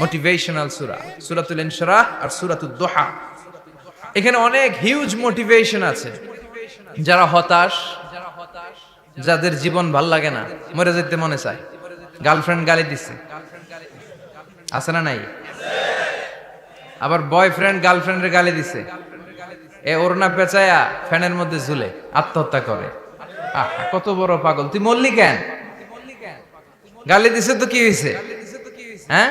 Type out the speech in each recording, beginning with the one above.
Motivational সুরা সুরাতুল ইনশরাহ আর সুরাতুল দোহা এখানে অনেক হিউজ মোটিভেশন আছে। যারা হতাশ, যাদের জীবন ভালো লাগে না, মরে যেতে মনে চায়। গার্লফ্রেন্ড গালি দিচ্ছে আছে না নাই? আবার বয়ফ্রেন্ড গার্লফ্রেন্ডের গালি দিছে। এ ওরনা পেঁচায়া ফ্যানের মধ্যে ঝুলে, আত্মহত্যা করে। আহ, কত বড় পাগল। তুই মরলি কেন? গালি দিছে তো কি হয়েছে হ্যাঁ?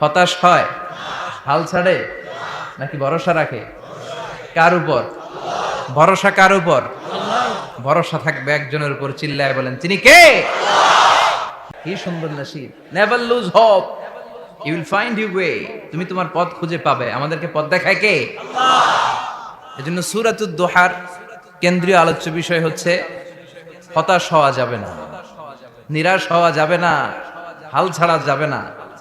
হতাশ হয়? হাল ছাড়ে? নাকি ভরসা রাখে? কার উপর? ভরসা কার উপর? ভরসা থাকবে একজনের উপর, চিল্লায় বলেন, তিনি কে? কি সুন্দর নাসিব। Never lose hope you will find you way তুমি তোমার পথ খুঁজে পাবে। আমাদেরকে পথ দেখায় কে? এজন্য সূরাতুদ দোহার কেন্দ্রীয় আলোচ্য বিষয় হচ্ছে, হতাশ হওয়া যাবে না, নিরাশ হওয়া যাবে না, হাল ছাড়া যাবে না।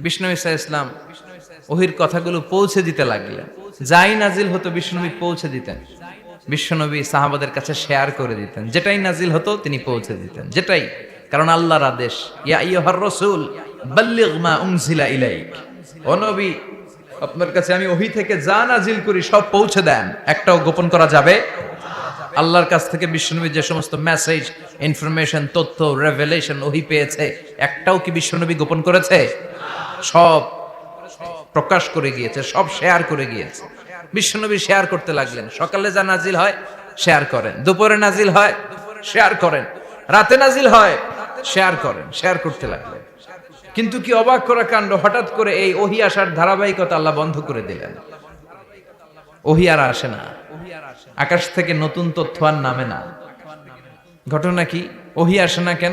বিষ্ণু ইসা ইসলাম ওহির কথাগুলো পৌঁছে দিতে লাগলেন। যাই নাজিল হতো বিষ্ণুনবী পৌঁছে দিতেন। বিশ্বনবী সাহাবাদের কাছে শেয়ার করে দিতেন। যেটাই নাজিল হতো তিনি পৌঁছে দিতেন। যেটাই। কারণ আল্লাহর আদেশ, ইয়া আইয়ুহার রাসূল আপনার কাছে আমি ওহি থেকে যা নাজিল করি সব পৌঁছে দেন। একটাও গোপন করা যাবে? আল্লাহর কাছ থেকে বিশ্বনবী যে সমস্ত মেসেজ ইনফরমেশন তথ্য রেভেলেশন ওহি পেয়েছে, একটাও কি বিশ্বনবী গোপন করেছে? সব প্রকাশ করে গিয়েছে, সব শেয়ার করে গিয়েছে। বিশ্বনবী শেয়ার করতে লাগলেন। সকালে যা নাজিল হয় শেয়ার করেন। দুপুরে নাজিল হয় শেয়ার করেন। রাতে নাজিল হয় শেয়ার করেন শেয়ার করতে লাগলেন। কিন্তু কি অবাক করা কাণ্ড? হঠাৎ করে এই ওহি আসার ধারাবাহিকতা আল্লাহ বন্ধ করে দিলেন। ওহি আর আসে না। আকাশ থেকে নতুন তথ্য আর নামে না। ঘটনা কি? ওহি আসে না কেন?